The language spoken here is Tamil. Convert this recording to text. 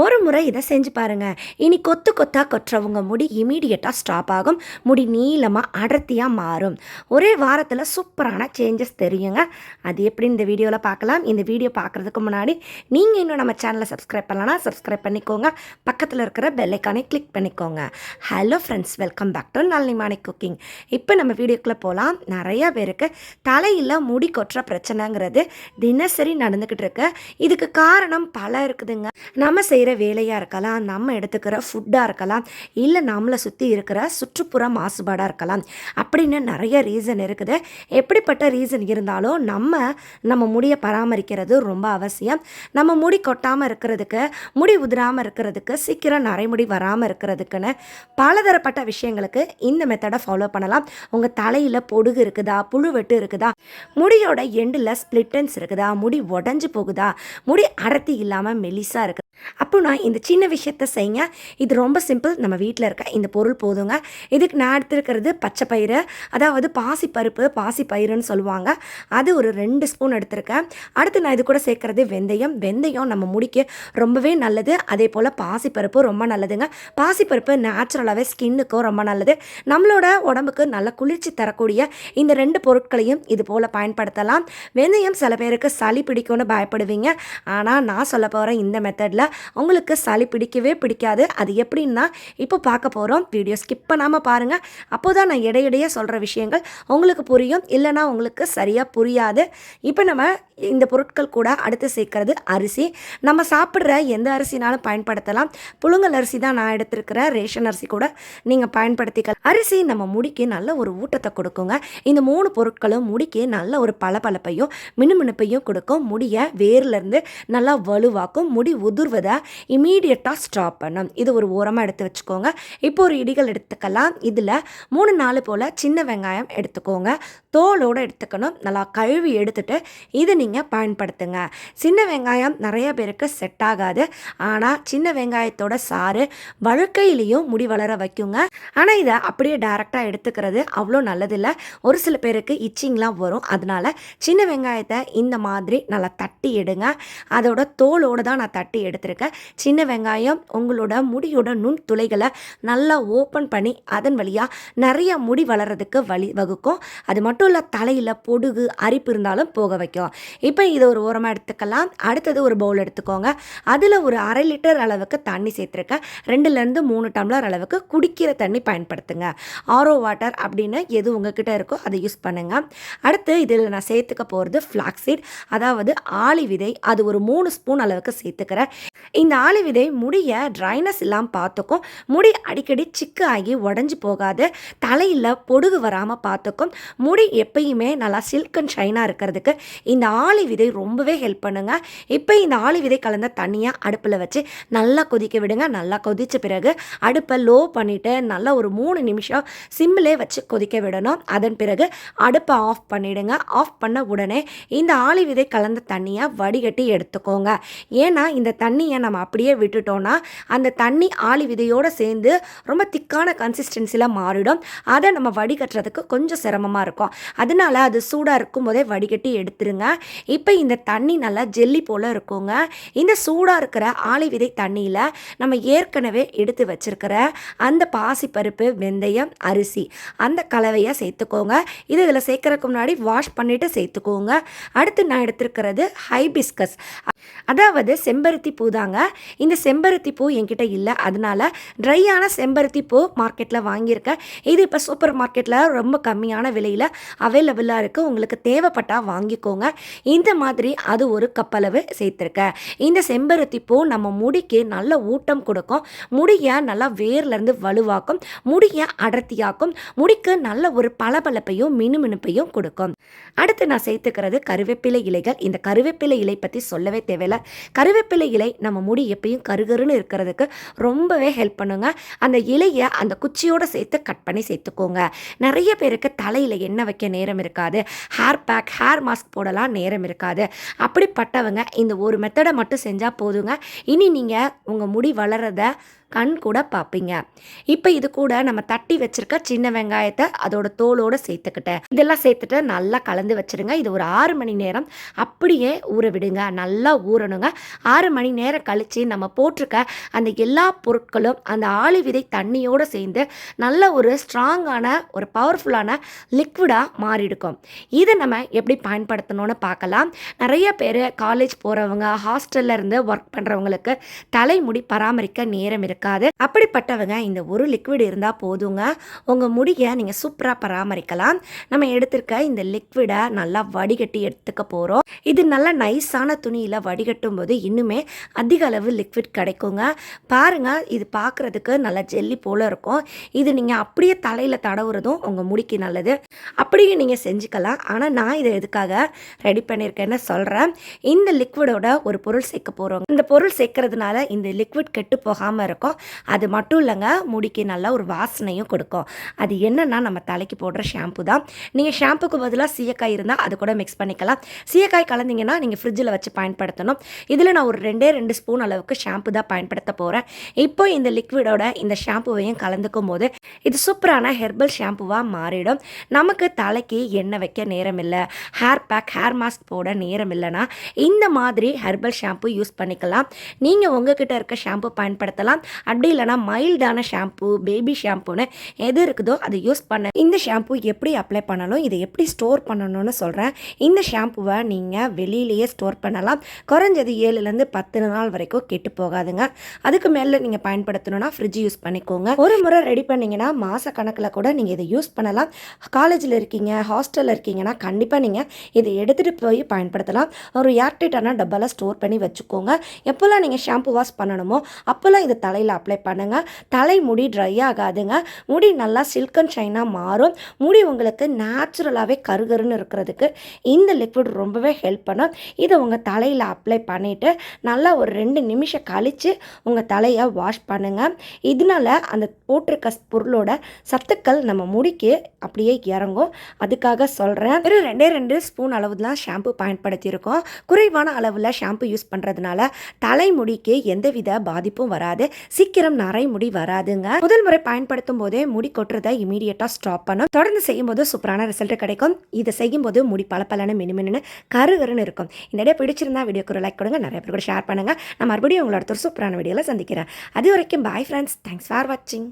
ஒரு முறை இதை செஞ்சு பாருங்க. இனி கொத்து கொத்தா கொட்டுறவங்க முடி இமீடியட்டாக ஸ்டாப் ஆகும். முடி நீளமாக அடர்த்தியாக மாறும். ஒரே வாரத்தில் சூப்பரான சேஞ்சஸ் தெரியுங்க. அது எப்படி இந்த வீடியோவில் பார்க்கலாம். இந்த வீடியோ பார்க்குறதுக்கு முன்னாடி நீங்கள் இன்னும் நம்ம சேனலை சப்ஸ்கிரைப் பண்ணலன்னா சப்ஸ்கிரைப் பண்ணிக்கோங்க. பக்கத்தில் இருக்கிற பெல்லைக்கானே கிளிக் பண்ணிக்கோங்க. Hello friends welcome back to Nallimani cooking இப்போ நம்ம வீடியோக்குள்ளே போகலாம் நிறைய பேருக்கு தலையில் முடி கொட்டுற பிரச்சனைங்கிறது தினசரி நடந்துக்கிட்டு இருக்கு. இதுக்கு காரணம் பல இருக்குதுங்க. நம்ம செய்கிற வேலையாக இருக்கலாம் நம்ம எடுத்துக்கிற ஃபுட்டாக இருக்கலாம் இல்லை நம்மளை சுற்றி இருக்கிற சுற்றுப்புற மாசுபாடாக இருக்கலாம். அப்படின்னு நிறைய ரீசன் இருக்குது. எப்படிப்பட்ட ரீசன் இருந்தாலும் நம்ம நம்ம முடியை பராமரிக்கிறது ரொம்ப அவசியம். நம்ம முடி கொட்டாமல் இருக்கிறதுக்கு முடி உதிராமல் இருக்கிறதுக்கு சீக்கிரம் நரைமுடி வராமல் இருக்கிறதுக்குன்னு பலதரப்பட்ட விஷயங்களுக்கு இந்த மெத்தடை ஃபாலோ பண்ணலாம். உங்கள் தலையில் பொடுகு இருக்குதா புழுவெட்டு இருக்குதா முடியோட எண்டில் ஸ்பிளிட்டன்ஸ் இருக்குதா முடி உடஞ்சி போகுதா முடி அடர்த்தி இல்லாமல் மெலிசாக இருக்குது அப்போ நான் இந்த சின்ன விஷயத்த செய்யுங்க இது ரொம்ப சிம்பிள் நம்ம வீட்டில் இருக்க இந்த பொருள் போதுங்க. இதுக்கு நான் எடுத்துருக்கிறது பச்சை பயிறு. அதாவது பாசி பருப்பு பாசி பயிறுன்னு சொல்லுவாங்க. அது ஒரு ரெண்டு ஸ்பூன் எடுத்திருக்கேன். அடுத்து நான் இது கூட சேர்க்குறது வெந்தயம். வெந்தயம் நம்ம முடிக்கு ரொம்பவே நல்லது. அதே போல் பாசிப்பருப்பு ரொம்ப நல்லதுங்க. பாசிப்பருப்பு நேச்சுரலாகவே ஸ்கின்னுக்கும் ரொம்ப நல்லது. நம்மளோட உடம்புக்கு நல்ல குளிர்ச்சி தரக்கூடிய இந்த ரெண்டு பொருட்களையும் இது போல் பயன்படுத்தலாம். வெந்தயம் சில பேருக்கு சளி பிடிக்கும்னு பயப்படுவீங்க. ஆனால் நான் சொல்ல போகிறேன் இந்த மெத்தடில் உங்களுக்கு சளி பிடிக்கவே பிடிக்காது. அது எப்படின்னா இப்போ பார்க்க போகிறோம் வீடியோ ஸ்கிப் பண்ணாமல் பாருங்கள் அப்போ தான் நான் இடையிடையே சொல்கிற விஷயங்கள் உங்களுக்கு புரியும். இல்லைனா உங்களுக்கு சரியாக புரியாது. இப்போ நம்ம இந்த பொருட்கள் கூட அடுத்து சேர்க்கறது அரிசி. நம்ம சாப்பிட்ற எந்த அரிசினாலும் பயன்படுத்தலாம். புழுங்கல் அரிசி தான் நான் எடுத்திருக்கிறேன் ரேஷன் அரிசி கூட நீங்கள் பயன்படுத்திக்கலாம். அரிசி நம்ம முடிக்கு நல்ல ஒரு ஊட்டத்தை கொடுக்குங்க. இந்த மூணு பொருட்களும் முடிக்கு நல்ல ஒரு பளபளப்பையும் மினுமினுப்பையும் கொடுக்கும். முடியை வேர்லேருந்து நல்லா வலுவாக்கும். முடி உதிர்வதை இமீடியட்டாக ஸ்டாப் பண்ணும் இது ஒரு ஓரமாக எடுத்து வச்சுக்கோங்க. இப்போ ஒரு இடிகள் எடுத்துக்கலாம். இதில் மூணு நாலு போல் சின்ன வெங்காயம் எடுத்துக்கோங்க. தோலோடு எடுத்துக்கணும். நல்லா கழுவி எடுத்துட்டு இதை நீங்கள் பயன்படுத்துங்க. சின்ன வெங்காயம் நிறைய பேருக்கு செட் ஆகாது. ஆனால் சின்ன வெங்காயத்தோட சாறு வழுக்கையிலையும் முடி வளர வைக்குங்க. ஆனால் இதை அப்படியே டைரெக்டாக எடுத்துக்கிறது அவ்வளோ நல்லதில்லை. ஒரு சில பேருக்கு இச்சிங்லாம் வரும். அதனால சின்ன வெங்காயத்தை இந்த மாதிரி நல்லா தட்டி எடுங்க. அதோட தோலோடு தான் நான் தட்டி எடுத்திருக்கேன். சின்ன வெங்காயம் உங்களோட முடியோட நுண் துளைகளை நல்லா ஓப்பன் பண்ணி அதன் வழியாக நிறைய முடி வளர்கிறதுக்கு வழி வகுக்கும். அது மட்டும் உள்ள தலையில் பொடுகு அரிப்பு இருந்தாலும் போக வைக்கும். இப்போ இதை ஒரு ஓரமாக எடுத்துக்கலாம். அடுத்தது ஒரு பவுல் எடுத்துக்கோங்க. அதில் ஒரு அரை லிட்டர் அளவுக்கு தண்ணி சேர்த்துருக்கேன். ரெண்டுலேருந்து மூணு டம்ளர் அளவுக்கு குடிக்கிற தண்ணி பயன்படுத்துங்க. ஆரோ வாட்டர் அப்படின்னு எது உங்ககிட்ட இருக்கோ அதை யூஸ் பண்ணுங்க. அடுத்து இதில் நான் சேர்த்துக்க போகிறது ஃப்ளாக்ஸீட் அதாவது ஆளி விதை. அது ஒரு மூணு ஸ்பூன் அளவுக்கு சேர்த்துக்கிறேன். இந்த ஆளி விதை முடிய ட்ரைனஸ் இல்லாமல் பார்த்துக்கும் முடி அடிக்கடி சிக்கு ஆகி உடஞ்சி போகாது. தலையில் பொடுகு வராமல் பார்த்துக்கும் முடி எப்பயுமே நல்லா சில்க் அண்ட் ஷைனாக இருக்கிறதுக்கு இந்த ஆளி விதை ரொம்பவே ஹெல்ப் பண்ணுங்க. இப்போ இந்த ஆளி விதை கலந்த தண்ணியை அடுப்பில் வச்சு நல்லா கொதிக்க விடுங்க. நல்லா கொதித்த பிறகு அடுப்பை லோ பண்ணிவிட்டு நல்லா ஒரு மூணு நிமிஷம் சிம்மிலே வச்சு கொதிக்க விடணும். அதன் பிறகு அடுப்பை ஆஃப் பண்ணிவிடுங்க ஆஃப் பண்ண உடனே இந்த ஆளி விதை கலந்த தண்ணியை வடிகட்டி எடுத்துக்கோங்க. ஏன்னா இந்த தண்ணியை நம்ம அப்படியே விட்டுட்டோம்னா அந்த தண்ணி ஆளி விதையோடு சேர்ந்து ரொம்ப திக்கான கன்சிஸ்டன்சியில் மாறிடும். அதை நம்ம வடிகட்டுறதுக்கு கொஞ்சம் சிரமமாக இருக்கும். அதனால அது சூடாக இருக்கும் போதே வடிகட்டி எடுத்துருங்க. இப்போ இந்த தண்ணி நல்லா ஜெல்லி போல் இருக்குங்க. இந்த சூடாக இருக்கிற ஆலை விதை தண்ணியில் நம்ம ஏற்கனவே எடுத்து வச்சிருக்கிற அந்த பாசிப்பருப்பு வெந்தயம் அரிசி அந்த கலவையை சேர்த்துக்கோங்க. இது இதில் சேர்க்கறதுக்கு முன்னாடி வாஷ் பண்ணிவிட்டு சேர்த்துக்கோங்க. அடுத்து நான் எடுத்திருக்கிறது ஹைபிஸ்கஸ். அதாவது செம்பருத்தி பூ தாங்க. இந்த செம்பருத்தி பூ என்கிட்ட இல்லை. அதனால ட்ரையான செம்பருத்தி பூ மார்க்கெட்டில் வாங்கியிருக்கேன். இது இப்போ சூப்பர் மார்க்கெட்டில் ரொம்ப கம்மியான விலையில் அவைலபிளாக இருக்குது உங்களுக்கு தேவைப்பட்டால் வாங்கிக்கோங்க. இந்த மாதிரி அது ஒரு கப்பளவு சேர்த்துருக்கேன் இந்த செம்பருத்தி பூ நம்ம முடிக்கு நல்ல ஊட்டம் கொடுக்கும். முடியை நல்லா வேர்லேருந்து வலுவாக்கும். முடியை அடர்த்தியாக்கும். முடிக்கு நல்ல ஒரு பளபளப்பையும் மினுமினுப்பையும் கொடுக்கும். அடுத்து நான் சேர்த்துக்கிறது கருவேப்பிலை இலைகள். இந்த கருவேப்பிலை இலை பற்றி சொல்லவே தேவையில்லை. கருவேப்பிலை இலை நம்ம முடி எப்பயும் கருகருன்னு இருக்கிறதுக்கு ரொம்பவே ஹெல்ப் பண்ணுங்க. அந்த இலையை அந்த குச்சியோடு சேர்த்து கட் பண்ணி சேர்த்துக்கோங்க. நிறைய பேருக்கு தலையில் எண்ணெய் வைக்க நேரம் இருக்காது. ஹேர் பேக் ஹேர் மாஸ்க் போடலாம் நேரம் இருக்காது. அப்படிப்பட்டவங்க இந்த ஒரு மெத்தடை மட்டும் செஞ்சால் போதுங்க. இனி நீங்கள் உங்கள் முடி வளரத கண் கூட பார்ப்பீங்க இப்போ இது கூட நம்ம தட்டி வச்சிருக்க சின்ன வெங்காயத்தை அதோட தோலோடு சேர்த்துக்கிட்டேன் இதெல்லாம் சேர்த்துட்டு நல்லா கலந்து வச்சிருங்க. இது ஒரு ஆறு மணி நேரம் அப்படியே ஊற விடுங்க. நல்லா ஊறணுங்க. ஆறு மணி நேரம் கழித்து நம்ம போட்டிருக்க அந்த எல்லா பொருட்களும் அந்த ஆளி விதை தண்ணியோடு சேர்ந்து நல்ல ஒரு ஸ்ட்ராங்கான ஒரு பவர்ஃபுல்லான லிக்விடாக மாறிடுக்கும். இதை நம்ம எப்படி பயன்படுத்தணும்னு பார்க்கலாம். நிறைய பேர் காலேஜ் போகிறவங்க ஹாஸ்டல்ல இருந்து ஒர்க் பண்ணுறவங்களுக்கு தலைமுடி பராமரிக்க நேரம் இருக்காது அப்படிப்பட்டவங்க இந்த ஒரு லிக்விட் இருந்தால் போதுங்க. உங்கள் முடியை நீங்கள் சூப்பராக பராமரிக்கலாம். நம்ம எடுத்திருக்க இந்த லிக்விடை நல்லா வடிகட்டி எடுத்துக்க போகிறோம் இது நல்லா நைஸான துணியில் வடிகட்டும் போது இன்னுமே அதிக அளவு லிக்விட் கிடைக்குங்க. பாருங்க இது பார்க்குறதுக்கு நல்லா ஜெல்லி போல் இருக்கும். இது நீங்கள் அப்படியே தலையில் தடவுறதும் உங்கள் முடிக்கு நல்லது. அப்படியே நீங்கள் செஞ்சுக்கலாம். ஆனால் நான் இதை எதுக்காக ரெடி பண்ணியிருக்கேன்னு சொல்கிறேன் இந்த லிக்விடோட ஒரு பொருள் சேர்க்க போகிறோம் இந்த பொருள் சேர்க்கறதுனால இந்த லிக்விட் கெட்டு போகாமல் இருக்கும். அது மட்டும் இல்லைங்க முடிக்கு நல்ல ஒரு வாசனையும் கொடுக்கும். அது என்னன்னா நம்ம தலைக்கு போடுற ஷாம்பு தான். நீங்கள் ஷாம்புக்கு பதிலாக சீயக்காய் இருந்தால் அது கூட மிக்ஸ் பண்ணிக்கலாம். சீயக்காய் கலந்தீங்கன்னா நீங்கள் ஃப்ரிட்ஜில் வச்சு பயன்படுத்தணும். இதில் நான் ஒரு ரெண்டே ரெண்டு ஸ்பூன் அளவுக்கு ஷாம்பு தான் பயன்படுத்த போகிறேன் இப்போ இந்த லிக்விடோட இந்த ஷாம்புவையும் கலந்துக்கும் போது இது சூப்பரான ஹெர்பல் ஷாம்புவாக மாறிடும். நமக்கு தலைக்கு எண்ணெய் வைக்க நேரம் இல்லை. ஹேர் பேக் ஹேர் மாஸ்க் போட நேரம் இல்லைன்னா இந்த மாதிரி ஹெர்பல் ஷாம்பு யூஸ் பண்ணிக்கலாம். நீங்கள் உங்ககிட்ட இருக்க ஷாம்பு பயன்படுத்தலாம். அப்படி இல்லைனா மைல்டான ஷாம்பு பேபி ஷாம்புன்னு எது இருக்குதோ அதை யூஸ் பண்ண. இந்த ஷாம்பு எப்படி அப்ளை பண்ணணும் இதை எப்படி ஸ்டோர் பண்ணணும்னு சொல்கிறேன் இந்த ஷாம்புவை நீங்கள் வெளியிலேயே ஸ்டோர் பண்ணலாம். குறைஞ்சது ஏழுலேருந்து பத்து நாள் வரைக்கும் கெட்டு போகாதுங்க. அதுக்கு மேலே நீங்கள் பயன்படுத்தணும்னா ஃப்ரிட்ஜ் யூஸ் பண்ணிக்கோங்க. ஒரு முறை ரெடி பண்ணீங்கன்னா மாத கணக்கில் கூட நீங்கள் இதை யூஸ் பண்ணலாம். காலேஜில் இருக்கீங்க ஹாஸ்டலில் இருக்கீங்கன்னா கண்டிப்பாக நீங்கள் இதை எடுத்துகிட்டு போய் பயன்படுத்தலாம். ஒரு ஏர்டைட்டான டப்பாலாம் ஸ்டோர் பண்ணி வச்சுக்கோங்க. எப்போல்லாம் நீங்கள் ஷாம்பு வாஷ் பண்ணணுமோ அப்போல்லாம் இதை தலையில் அப்ளை பண்ணுங்கள் தலை முடி ட்ரை ஆகாதுங்க. முடி நல்லா சில்க் அண்ட் ஷைனாக மாறும். முடி உங்களுக்கு நேச்சுரலாகவே கருகருன்னு இருக்கிறதுக்கு இந்த லிக்விட் ரொம்பவே ஹெல்ப் பண்ணும். இதை உங்கள் தலையில் அப்ளை பண்ணிவிட்டு நல்லா ஒரு ரெண்டு நிமிஷம் கழித்து உங்கள் தலையை வாஷ் பண்ணுங்கள் இதனால அந்த போட்டிருக்க பொருளோட சத்துக்கள் நம்ம முடிக்கு அப்படியே இறங்கும். அதுக்காக சொல்கிறேன் வெறும் ரெண்டே ரெண்டு ஸ்பூன் அளவு தான் ஷாம்பு பயன்படுத்தியிருக்கோம். குறைவான அளவில் ஷாம்பு யூஸ் பண்ணுறதுனால தலைமுடிக்கு எந்தவித பாதிப்பும் வராது. சீக்கிரம் நரை முடி வராதுங்க. முதல் முறை பயன்படுத்தும் போதே முடி கொட்டுறதை இமீடியட்டாக ஸ்டாப் பண்ணும் தொடர்ந்து செய்யும்போது சூப்பரான ரிசல்ட் கிடைக்கும். இதை செய்யும்போது முடி பளபளன்னு மினுமின்னு கருகருன்னு இருக்கும். இந்த இடையே பிடிச்சிருந்தா வீடியோக்கு ஒரு லைக் கொடுங்க. நிறைய பேர் கூட ஷேர் பண்ணுங்கள் நான் மறுபடியும் உங்களோட ஒரு சூப்பரான வீடியோவில் சந்திக்கிறேன். அது வரைக்கும் பாய் ஃப்ரெண்ட்ஸ் தேங்க்ஸ் ஃபார் வாட்சிங்